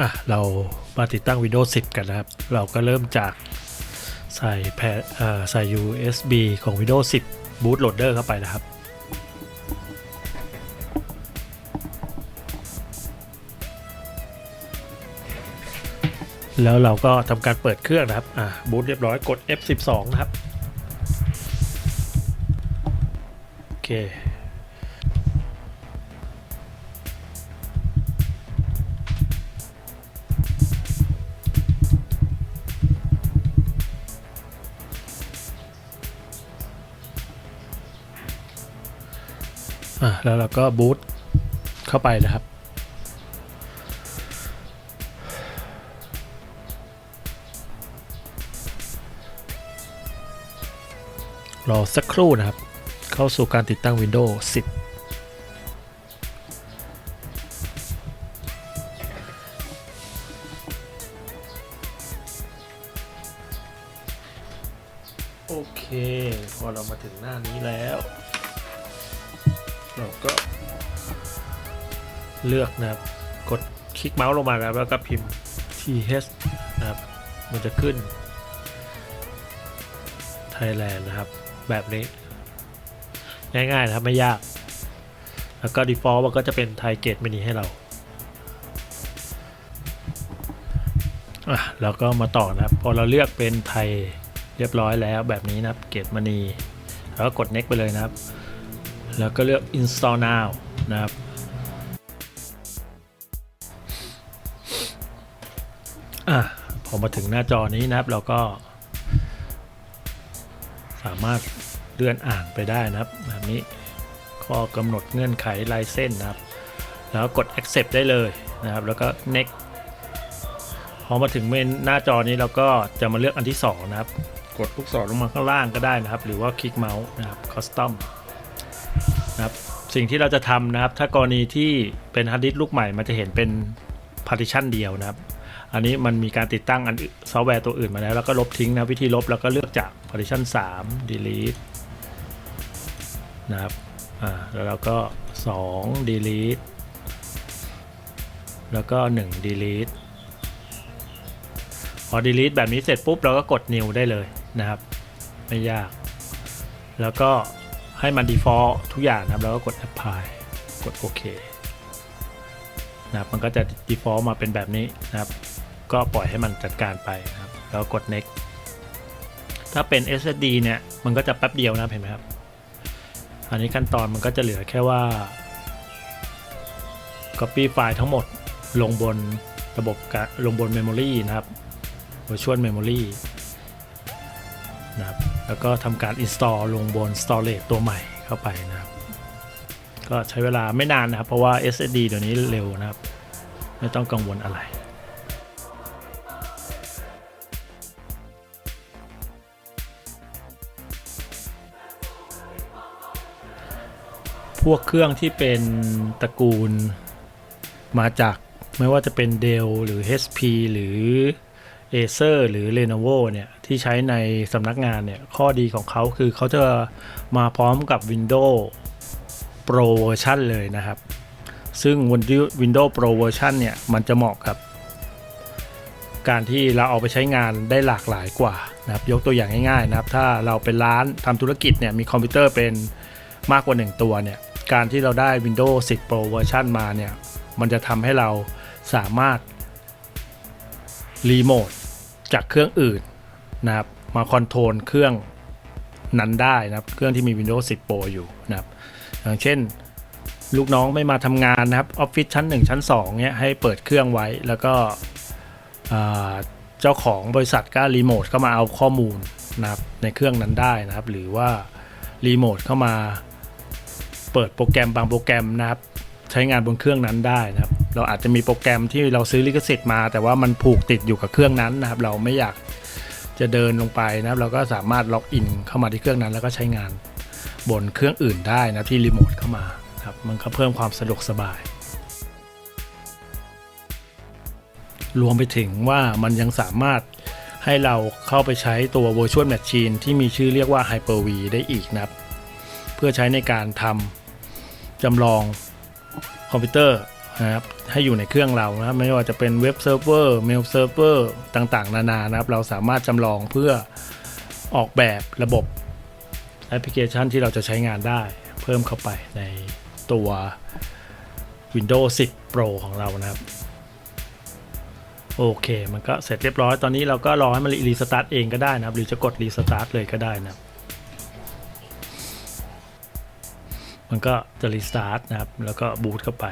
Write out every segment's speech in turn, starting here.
อะเรามาติดตั้ง Windows 10 กันนะครับ เราก็เริ่มจากใส่แพรเอ่ใส่ USB ของ Windows 10 Bootloader เข้าไปนะครับ แล้วเราก็ทำการเปิดเครื่องนะครับ อ่าบูตเรียบร้อยกด F12 นะครับ โอเค อะแล้วเราก็บูตเข้าไปนะครับรอสักครู่นะครับ เข้าสู่การติดตั้ง Windows 10 เลือกนะครับ กดคลิกเมาส์ลงมาครับแล้วก็พิมพ์ th นะครับ มันจะขึ้น Thailand นะครับ แบบนี้ ง่ายๆนะครับไม่ยาก แล้วก็ default มันก็จะเป็นไทยเกตเมนีให้เราอะแล้วก็มาต่อนะครับ พอเราเลือกเป็นไทยเรียบร้อยแล้วแบบนี้นะครับ เกตมณีแล้วก็กด next ไปเลยนะครับ แล้วก็เลือก install now นะครับ มาถึงหน้าจอนี้นะครับ เราก็ สามารถเลื่อนอ่านไปได้นะครับแบบนี้ข้อกำหนดเงื่อนไขลายเส้นนะครับ แล้วกด accept ได้เลยนะครับ แล้วก็ next พอมาถึงเมนหน้าจอนี้เราก็จะมาเลือกอันที่ 2 นะครับ กดลูกศรลงมาข้างล่างก็ได้นะครับ หรือว่าคลิกเมาส์นะครับ custom นะครับสิ่งที่เราจะทำนะครับ ถ้ากรณีที่เป็นฮาร์ดดิสก์ลูกใหม่มันจะเห็นเป็น partition เดียวนะครับ อันนี้มันมีการติดตั้งอันอื่นซอฟต์แวร์ตัวอื่นมาแล้ว แล้วก็ลบทิ้งนะวิธีลบแล้วก็เลือกจาก partition 3 delete นะครับอ่าแล้วเราก็ 2 delete แล้วก็ 1 delete พอ delete แบบนี้เสร็จปุ๊บเราก็กด new ได้เลยนะครับ ไม่ยาก แล้วก็ให้มัน default ทุกอย่างนะครับแล้วก็กด apply กดโอเคนะครับมันก็จะ default มาเป็นแบบนี้นะครับ ก็ปล่อยให้มันจัดการไปนะครับ แล้วกด next ถ้าเป็น SSD เนี่ย มันก็จะแป๊บเดียวนะเห็นไหมครับ อันนี้ขั้นตอนมันก็จะเหลือแค่ว่า copy ไฟล์ทั้งหมดลงบนระบบกลงบน memory นะครับ virtual memory นะครับ แล้วก็ทำการ install ลงบน storage ตัวใหม่เข้าไปนะครับ ก็ใช้เวลาไม่นานนะครับ เพราะว่า SSD เดี๋ยวนี้เร็วนะครับ ไม่ต้องกังวลอะไร พวกเครื่องที่เป็นตระกูลมาจากไม่ว่าจะเป็น Dell หรือ HP หรือ Acer หรือ Lenovo เนี่ย ที่ใช้ในสำนักงานเนี่ย ข้อดีของเขาคือเขาจะมาพร้อมกับ Windows Pro Version เลยนะครับ ซึ่ง Windows Pro Version เนี่ย มันจะเหมาะกับ การที่เราเอาไปใช้งานได้หลากหลายกว่านะครับ ยกตัวอย่างง่ายๆนะครับ ถ้าเราเป็นร้านทำธุรกิจเนี่ย มีคอมพิวเตอร์เป็นมากกว่า 1 ตัวเนี่ย การที่เราได้ Windows 10 Pro Version มาเนี่ย มันจะทำให้เราสามารถรีโมทจากเครื่องอื่นนะครับ มาคอนโทรลเครื่องนั้นได้นะครับ เครื่องที่มี Windows 10 Pro อยู่นะครับ อย่างเช่น ลูกน้องไม่มาทำงานนะครับออฟฟิศชั้น 1 ชั้น2เนี่ยให้เปิดเครื่องไว้แล้วก็เจ้าของบริษัทก็รีโมทเข้ามาเอาข้อมูลนะครับในเครื่องนั้นได้นะครับ หรือว่ารีโมทเข้ามา เปิดโปรแกรมบางโปรแกรมนะครับใช้งานบนเครื่องนั้นได้นะครับ เราอาจจะมีโปรแกรมที่เราซื้อลิขสิทธิ์มา แต่ว่ามันผูกติดอยู่กับเครื่องนั้นนะครับ เราไม่อยากจะเดินลงไปนะครับ เราก็สามารถล็อกอินเข้ามาที่เครื่องนั้น แล้วก็ใช้งานบนเครื่องอื่นได้นะที่รีโมทเข้ามาครับมันก็เพิ่มความสะดวกสบาย รวมไปถึงว่ามันยังสามารถให้เราเข้าไปใช้ตัว Virtual Machine ที่มีชื่อเรียกว่า Hyper-V ได้อีกนะครับ เพื่อใช้ในการทำ จำลองคอมพิวเตอร์นะครับให้อยู่ในเครื่องเรานะไม่ว่าจะเป็นเว็บเซิร์ฟเวอร์เมลเซิร์ฟเวอร์ต่างๆ นานานะครับ เราสามารถจำลองเพื่อออกแบบระบบแอปพลิเคชันที่เราจะใช้งานได้ เพิ่มเข้าไปในตัว Windows 10 Pro ของเรานะครับ โอเค มันก็เสร็จเรียบร้อยตอนนี้เราก็รอให้มันรีสตาร์ทเองก็ได้นะครับ หรือจะกดรีสตาร์ทเลยก็ได้นะครับ มันก็จะรีสตาร์ทนะครับ แล้วก็บูตเข้าไป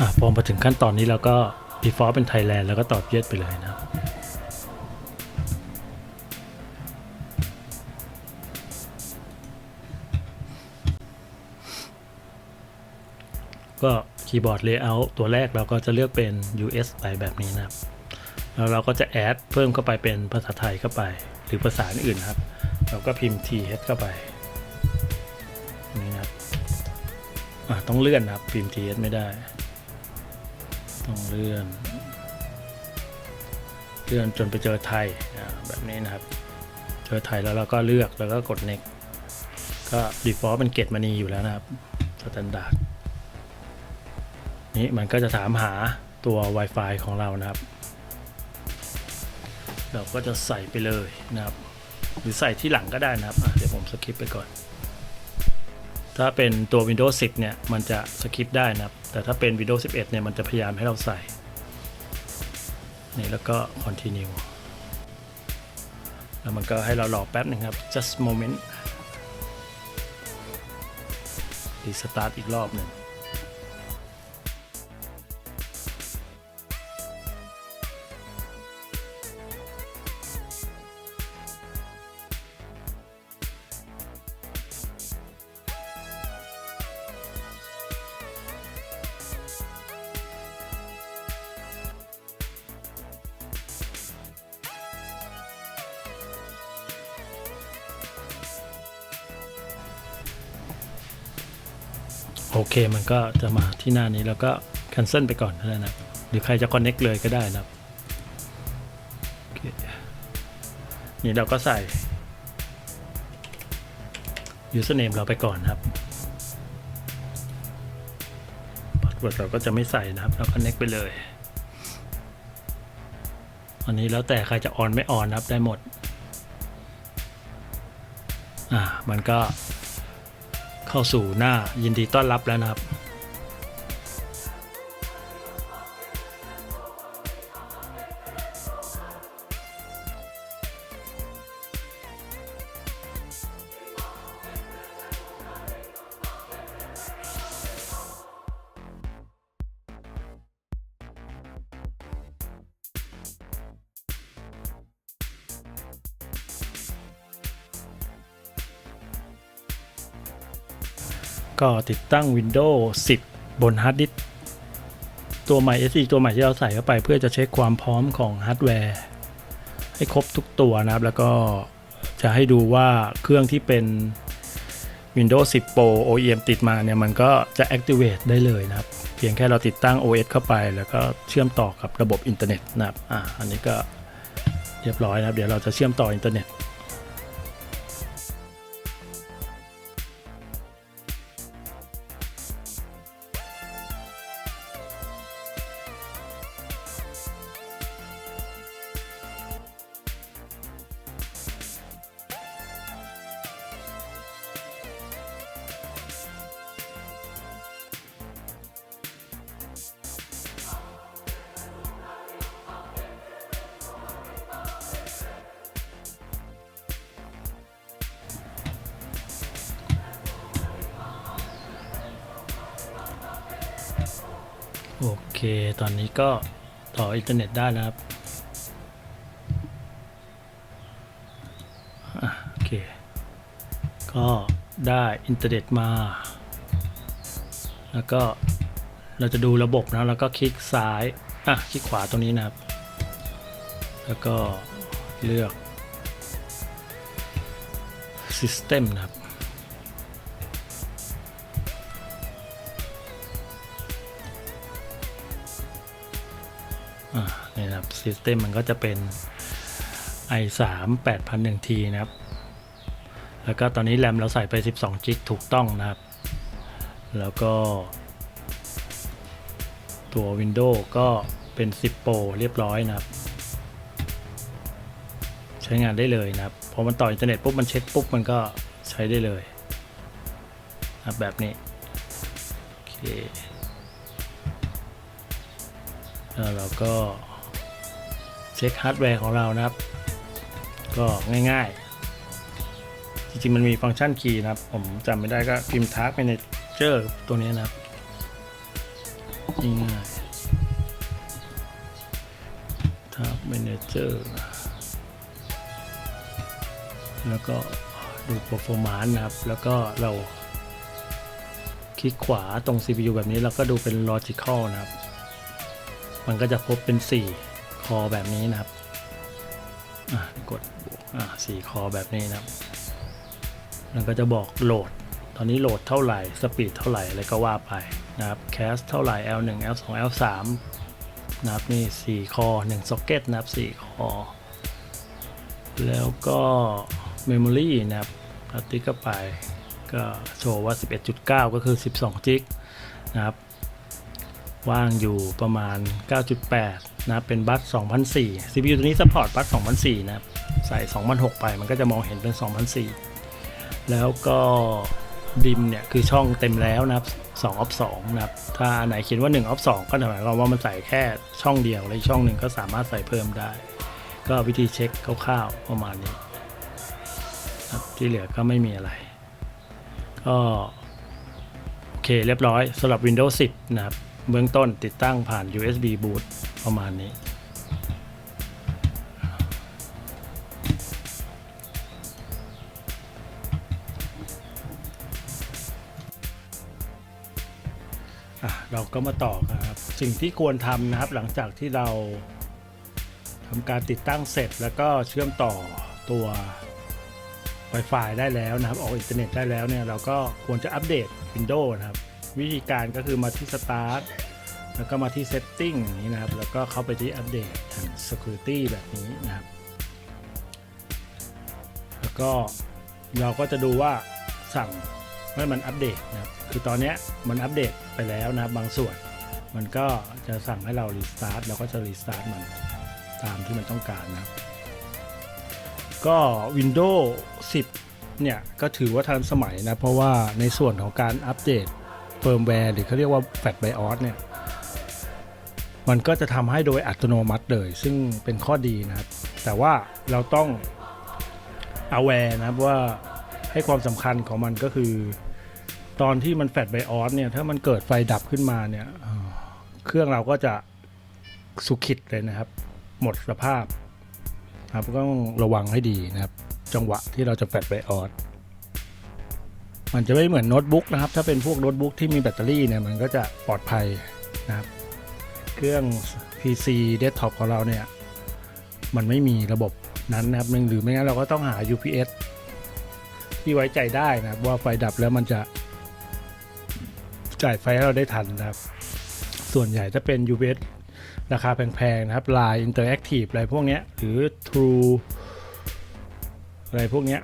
อพอมาถึงขั้นตอนนี้เราก็ default เป็น Thailand แล้วก็ตอบ yes ไปเลยนะครับก็คีย์บอร์ด layout ตัวแรกเราก็จะเลือกเป็น US ไปแบบนี้นะครับ แล้วเราก็จะ add เพิ่มเข้าไปเป็นภาษาไทยเข้าไป หรือภาษาอื่นนะครับ เราก็พิมพ์ th เข้าไปนี่นะครับต้องเลื่อนนะครับ พิมพ์ th ไม่ได้ ต้องเลื่อน เลื่อนจนไปเจอไทยแบบนี้นะครับ เจอไทยแล้วเราก็เลือกแล้วก็กด next ก็ default เป็นเกตมณีอยู่แล้วนะครับ standard นี้มันก็จะถามหาตัว Wi-Fi ของเรานะครับ เราก็จะใส่ไปเลยนะครับ หรือใส่ที่หลังก็ได้นะครับ เดี๋ยวผมสคิปไปก่อน ถ้าเป็นตัว Windows 10 เนี่ย มันจะสคิปได้นะครับ แต่ถ้าเป็น Windows 11 เนี่ย มันจะพยายามให้เราใส่ นี่แล้วก็ continue แล้วมันก็ให้เรารอแป๊บหนึ่งครับ just moment restart อีกรอบหนึ่ง โอเคมันก็จะมาที่หน้านี้แล้วก็ cancel ไปก่อนก็ได้นะครับหรือใครจะ connect เลยก็ได้นะครับนี่เราก็ใส่ username เราไปก่อนนะครับ password เราก็จะไม่ใส่นะครับ เรา connect ไปเลย อันนี้แล้วแต่ใครจะออนไม่ออนนะครับได้หมด อ่า มันก็ เข้าสู่หน้ายินดีต้อนรับแล้วนะครับ ก็ติดตั้ง Windows 10 บนฮาร์ดดิสก์ตัวใหม่ SE ตัวใหม่ที่เราใส่เข้าไป เพื่อจะเช็คความพร้อมของฮาร์ดแวร์ ให้ครบทุกตัวนะครับ แล้วก็จะให้ดูว่าเครื่องที่เป็น Windows 10 Pro OEM ติดมาเนี่ย มันก็จะ activate ได้เลยนะครับ เพียงแค่เราติดตั้ง OS เข้าไป แล้วก็เชื่อมต่อกับระบบอินเทอร์เน็ตนะครับอ่าอันนี้ก็เรียบร้อยนะครับ เดี๋ยวเราจะเชื่อมต่ออินเทอร์เน็ต โอเค ตอนนี้ก็ต่ออินเทอร์เน็ตได้แล้วครับอะโอเค ก็ได้อินเทอร์เน็ตมา แล้วก็เราจะดูระบบนะ แล้วก็คลิกซ้าย อะ คลิกขวาตรงนี้นะครับ แล้วก็เลือก System นะครับ System มันก็จะเป็น i3 8001T นะครับ แล้วก็ตอนนี้แรมเราใส่ไป 12จิกถูกต้องนะครับ แล้วก็ ตัว Windows ก็เป็น 10 Pro เรียบร้อยนะครับ ใช้งานได้เลยนะครับ พอมันต่ออินเทอร์เน็ตปุ๊บมันเช็คปุ๊บมันก็ใช้ได้เลยนะบแบบนี้ โอเคแล้วเราก็ เช็คฮาร์ดแวร์ของเรานะครับ ก็ง่ายๆ จริงๆ มันมีฟังก์ชันคีย์นะครับ ผมจำไม่ได้ก็พิมพ์ Task Manager ตัวนี้นะครับง่ายๆ Task Manager แล้วก็ดู performance นะครับ แล้วก็เราคลิกขวาตรง CPU แบบนี้แล้วก็ดูเป็น logical นะครับ มันก็จะพบเป็น 4 คอแบบนี้นะครับกดบวกสี่คอแบบนี้นะครับมันก็จะบอกโหลด ตอนนี้โหลดเท่าไหร่ สปีดเท่าไหร่ อะไรก็ว่าไปนะครับ แคสเท่าไหร่ L1 L2 L3 นะครับนี่ 4 คอ1ซ็อกเก็ตนะครับ 4 คอ แล้วก็ Memory นะครับอัติกเข้าไปก็โชว์ว่า 11.9 ก็คือ 12 จิกนะครับ ว่างอยู่ประมาณ 9.8 นะเป็นบัส2004 CPU ตัวนี้ซัพพอร์ตบัส2004 นะครับใส่2006 ไปมันก็จะมองเห็นเป็น 2004 แล้วก็ดิมเนี่ยคือช่องเต็มแล้วนะครับ2 off 2นะครับ ถ้าไหนเขียนว่า1 off 2ก็หมายความว่ามันใส่แค่ช่องเดียว และช่องหนึ่งก็สามารถใส่เพิ่มได้ ก็วิธีเช็คคร่าวๆประมาณนี้ครับที่เหลือก็ไม่มีอะไร ก็ โอเคเรียบร้อยสำหรับ Windows 10 นะครับ เบื้องต้นติดตั้งผ่าน USB boot ประมาณนี้อะเราก็มาต่อกันครับ สิ่งที่ควรทำนะครับหลังจากที่เราทำการติดตั้งเสร็จแล้วก็เชื่อมต่อตัว Wi-Fi ได้แล้วนะครับ ออกอินเทอร์เน็ตได้แล้วเนี่ย เราก็ควรจะอัปเดต Windows นะครับ วิธีการก็คือมาที่ Start แล้วก็มาที่ Setting อย่างนี้นะครับ แล้วก็เข้าไปที่อัปเดต and Security แบบนี้นะครับ แล้วก็เราก็จะดูว่าสั่งให้มันอัปเดตนะครับ คือตอนนี้มันอัปเดตไปแล้วนะครับบางส่วน มันก็จะสั่งให้เรารีสตาร์ทเราก็จะรีสตาร์ทมันตามที่มันต้องการนะครับ ก็ Windows 10เนี่ยก็ถือว่าทันสมัยนะ เพราะว่าในส่วนของการอัปเดต เฟิร์มแวร์หรือเขาเรียกว่า Fat BIOS เนี่ย มันก็จะทำให้โดยอัตโนมัติเลย ซึ่งเป็นข้อดีนะครับ แต่ว่าเราต้อง aware นะครับว่าให้ความสำคัญของมันก็คือ ตอนที่มันแฟดไบออสเนี่ยถ้ามันเกิดไฟดับขึ้นมาเนี่ยเครื่องเราก็จะสุขิดเลยนะครับ หมดสภาพครับก็ต้องระวังให้ดีนะครับ จังหวะที่เราจะแฟดไบออส มันจะไม่เหมือนโน้ตบุ๊กนะครับ ถ้าเป็นพวกโน้ตบุ๊กที่มีแบตเตอรี่เนี่ยมันก็จะปลอดภัยนะครับ เครื่อง PC desktop ของเราเนี่ย มันไม่มีระบบนั้นนะครับหรือไม่งั้นเราก็ต้องหา UPS ที่ไว้ใจได้นะครับว่าไฟดับแล้วมันจะจ่ายไฟให้เราได้ทันนะครับ ส่วนใหญ่ถ้าเป็น UPS ราคาแพงๆนะครับ Line Interactive อะไรพวกเนี้ยหรือ True อะไรพวกเนี้ย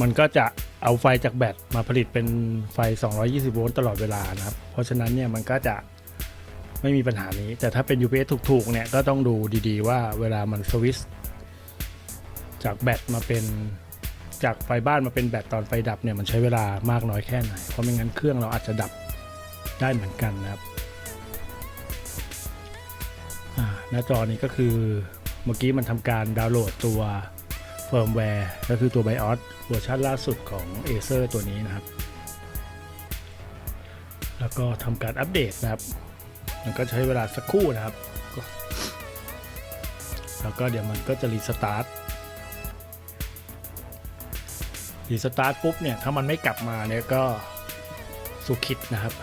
มันก็จะ เอาไฟจากแบตมาผลิตเป็นไฟ 220 โวลต์ตลอดเวลานะครับ เพราะฉะนั้นเนี่ยมันก็จะไม่มีปัญหานี้ แต่ถ้าเป็น UPS ถูกๆ เนี่ยก็ต้องดูดีๆ ว่าเวลามันสวิตช์จากแบตมาเป็นจากไฟบ้านมาเป็นแบตตอนไฟดับเนี่ยมันใช้เวลามากน้อยแค่ไหน เพราะไม่งั้นเครื่องเราอาจจะดับได้เหมือนกันนะครับหน้าจอนี้ก็คือเมื่อกี้มันทำการดาวน์โหลดตัว ฟิร์มแวร์ก็คือตัว BIOS เวอร์ชันล่าสุดของ Acer ตัวนี้นะครับ แล้วก็ทำการอัปเดตนะครับ มันก็ใช้เวลาสักครู่นะครับ แล้วก็เดี๋ยวมันก็จะรีสตาร์ทรีสตาร์ทปุ๊บเนี่ย ถ้ามันไม่กลับมาเนี่ยก็สุขิดนะครับ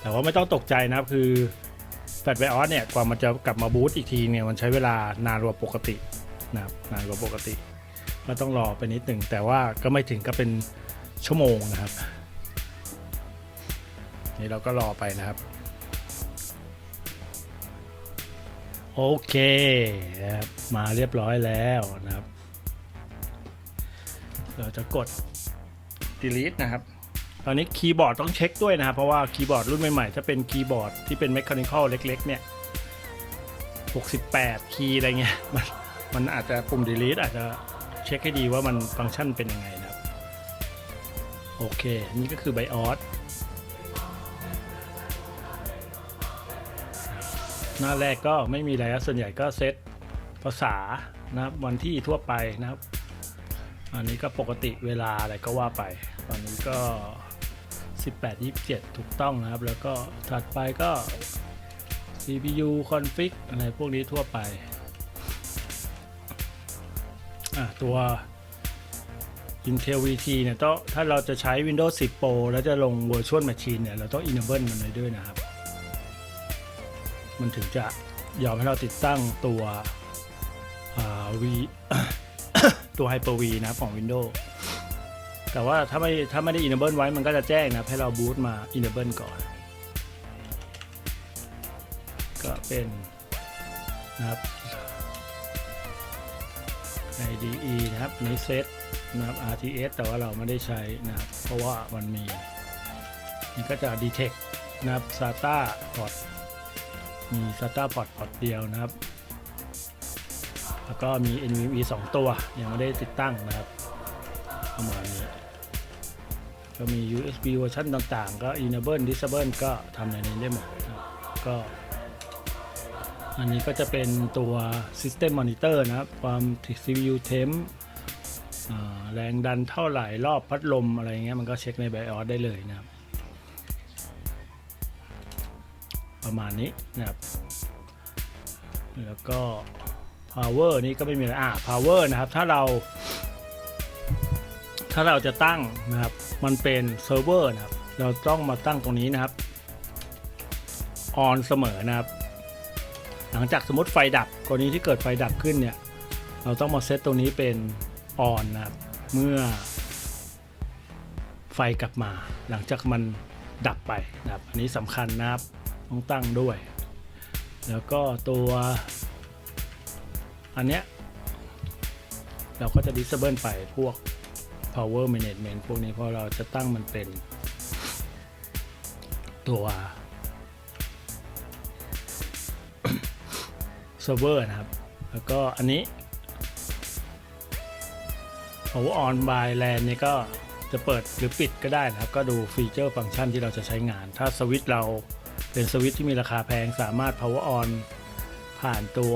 แต่ว่าไม่ต้องตกใจนะครับคือแฟลชไบออสเนี่ยกว่ามันจะกลับมาบูตอีกทีเนี่ยมันใช้เวลานานกว่าปกติ นะครับนานกว่าปกติ ก็ต้องรอไปนิดหนึ่งแต่ว่าก็ไม่ถึงก็เป็นชั่วโมงนะครับ นี่เราก็รอไปนะครับ โอเคนะครับมาเรียบร้อยแล้วนะครับ เราจะกด delete นะครับตอนนี้คีย์บอร์ดต้องเช็คด้วยนะครับ เพราะว่าคีย์บอร์ดรุ่นใหม่ๆถ้าเป็นคีย์บอร์ดที่เป็น mechanical เล็ก ๆ เนี่ย 68 คีย์อะไรเงี้ยมัน มันอาจจะปุ่ม delete อาจจะเช็คให้ดีว่ามันฟังก์ชันเป็นยังไงนะครับ โอเค นี่ก็คือ BIOS หน้าแรกก็ไม่มีอะไรส่วนใหญ่ก็เซตภาษานะครับวันที่ทั่วไปนะครับ อันนี้ก็ปกติเวลาอะไรก็ว่าไป ตอนนี้ก็ 18 27 ถูกต้องนะครับ แล้วก็ถัดไปก็ CPU config อะไรพวกนี้ทั่วไป ตัว Intel VT เนี่ยต้องถ้าเราจะใช้ Windows 10 Pro แล้วจะลง Virtual Machine เนี่ย เราต้อง enable มันไว้ด้วยนะครับ มันถึงจะยอมให้เราติดตั้งตัวอ่า V ตัว Hyper-V นะของ Windows แต่ว่าถ้าไม่ถ้าไม่ได้ enable ไว้มันก็จะแจ้งนะให้เราบูตมา enable ก่อน ก็เป็นนะครับ IDE นะครับในเซตนะครับ RTS แต่ว่าเราไม่ได้ใช้นะครับ เพราะว่ามันมี นี่ก็จะ detect นะครับ SATA port มี SATA port พอร์ตเดียวนะครับ แล้วก็มี NVMe 2 ตัว ยังไม่ได้ติดตั้งนะครับประมาณนี้ก็มี USB เวอร์ชันต่างๆ ก็ enable disable ก็ทำในนี้ได้หมดนะก็ อันนี้ก็จะเป็นตัว System Monitor นะครับ ความ CPU temp แรงดันเท่าไหร่รอบพัดลมอะไรเงี้ยมันก็เช็คใน BIOS ได้เลยนะครับ ประมาณนี้นะครับ แล้วก็ power นี่ก็ไม่มีอะไรอ่า power นะครับ ถ้าเรา ถ้าเราจะตั้งนะครับ มันเป็นเซิร์ฟเวอร์นะครับ เราต้องมาตั้งตรงนี้นะครับ on เสมอนะครับ หลังจากสมมติไฟดับกรณีที่เกิดไฟดับขึ้นเนี่ย เราต้องมาเซตตรงนี้เป็น on นะครับเมื่อ ไฟกลับมา หลังจากมันดับไปนะครับอันนี้สำคัญนะครับ ต้องตั้งด้วย แล้วก็ตัว อันเนี้ยเราก็จะ disable ไปพวก power management พวกนี้เพราะเราจะตั้งมันเป็นตัว เซิร์ฟเวอร์นะครับ แล้วก็อันนี้ power on by LAN เนี่ยก็จะเปิดหรือปิดก็ได้นะครับ ก็ดูฟีเจอร์ฟังก์ชันที่เราจะใช้งาน ถ้าสวิตช์เราเป็นสวิตช์ที่มีราคาแพงสามารถ power on ผ่านตัว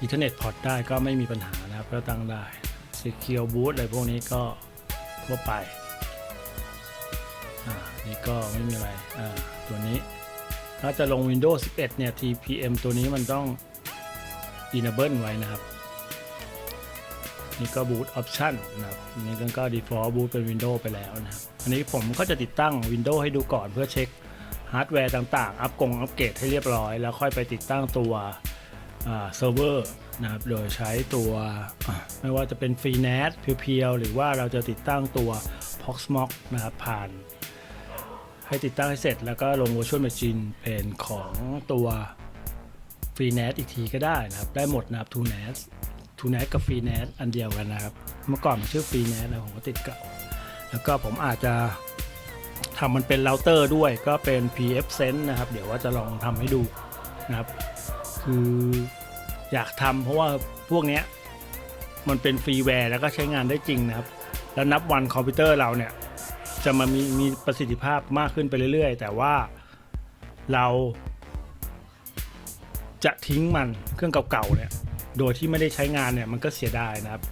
Ethernet port ได้ก็ไม่มีปัญหานะครับก็ตั้งได้ Secure Boot อะไรพวกนี้ก็ทั่วไป อ่า นี่ก็ไม่มีอะไร อ่า ตัวนี้ ถ้าจะลง Windows 11 เนี่ย TPM ตัวนี้มันต้อง enable ไว้นะครับ นี่ก็ boot option นะครับนี่ก็ default boot เป็น Windows ไปแล้วนะครับ อันนี้ผมก็จะติดตั้ง Windows ให้ดูก่อนเพื่อเช็คฮาร์ดแวร์ต่างๆ อัปกงอัปเกรดให้เรียบร้อย แล้วค่อยไปติดตั้งตัวเซิร์ฟเวอร์นะครับ โดยใช้ตัวไม่ว่าจะเป็น FreeNAS เพียวๆ หรือว่าเราจะติดตั้งตัว Proxmox นะครับผ่าน ให้ติดตั้งให้เสร็จ แล้วก็ลง Virtual Machine เป็นของตัว FreeNAS อีกทีก็ได้นะครับ ได้หมดนะครับ TrueNAS TrueNAS กับ FreeNAS อันเดียวกันนะครับ เมื่อก่อนมันชื่อ FreeNAS นะผมก็ติดเก่าแล้วก็ผมอาจจะทำมันเป็นเราเตอร์ด้วยก็เป็น PF Sense นะครับ เดี๋ยวว่าจะลองทำให้ดูนะครับ คืออยากทำเพราะว่าพวกเนี้ยมันเป็นฟรีแวร์แล้วก็ใช้งานได้จริงนะครับ แล้วนับวันคอมพิวเตอร์เราเนี่ย จะมามีมีประสิทธิภาพมากขึ้นไปเรื่อย ๆ แต่ว่าเราจะทิ้งมันเครื่องเก่าๆเนี่ย โดยที่ไม่ได้ใช้งานเนี่ยมันก็เสียดายนะครับ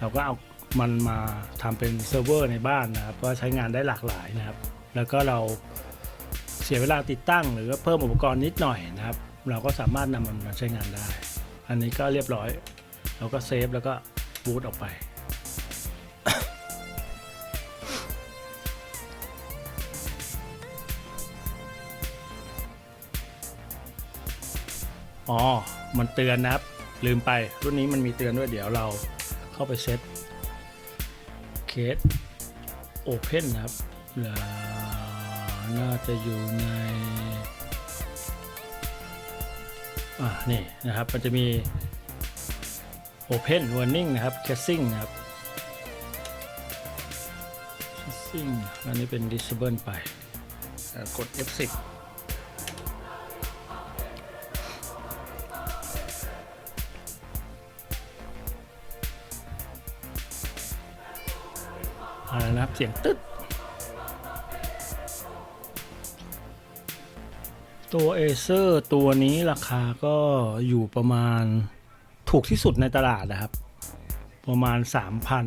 เราก็เอามันมาทำเป็นเซิร์ฟเวอร์ในบ้านนะครับว่าใช้งานได้หลากหลายนะครับ แล้วก็เราเสียเวลาติดตั้ง หรือเพิ่มอุปกรณ์นิดหน่อยนะครับ เราก็สามารถนำมันมาใช้งานได้ อันนี้ก็เรียบร้อย เราก็เซฟแล้วก็บูตออกไป อ๋อ มันเตือนนะครับ ลืมไปรุ่นนี้มันมีเตือนด้วยเดี๋ยวเราเข้าไปเซตเคสโอเพนนะครับแล้วน่าจะอยู่ในอ่านี่นะครับ มันจะมี Open Warning นะครับ Casing นะครับ Casing อันนี้เป็น Disable ไปอ่ากด F10 อะไรนะครับ เสียงตึ๊ด ตัวเอเซอร์ตัวนี้ราคาก็อยู่ประมาณถูกที่สุดในตลาดนะครับ ประมาณ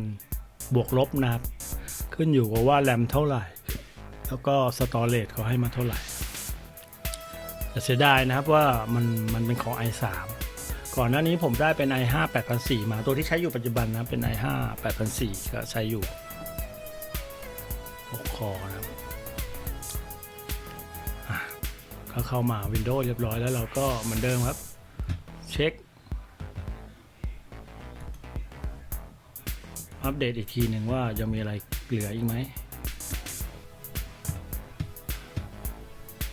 3,000 บวกลบนะครับ ขึ้นอยู่กับว่าแรมเท่าไหร่ แล้วก็สตอเรจเขาให้มาเท่าไหร่แต่เสียดายนะครับว่ามันมันเป็นของ i3 ก่อนหน้านี้ผมได้เป็น i5 8004 มาตัวที่ใช้อยู่ปัจจุบันนะเป็น i5 8004 ก็ใช้อยู่ คอนะครับก็เข้ามา Windows เรียบร้อยแล้วเราก็เหมือนเดิมครับ เช็ค อัปเดตอีกทีหนึ่งว่ายังมีอะไรเหลืออีกไหม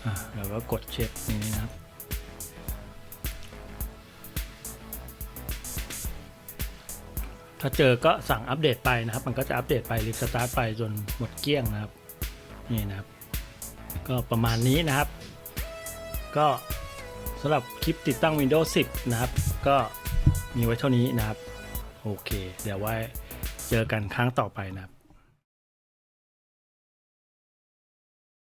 อะแล้วก็กดเช็คนี้นะครับ ถ้าเจอก็สั่งอัปเดตไปนะครับ มันก็จะอัปเดตไปรีสตาร์ทไปจนหมดเกลี้ยงนะครับนี่นะครับ ก็ประมาณนี้นะครับ ก็สำหรับคลิปติดตั้ง Windows 10 นะครับ ก็มีไว้เท่านี้นะครับ โอเค เดี๋ยวไว้เจอกันครั้งต่อไปนะครับ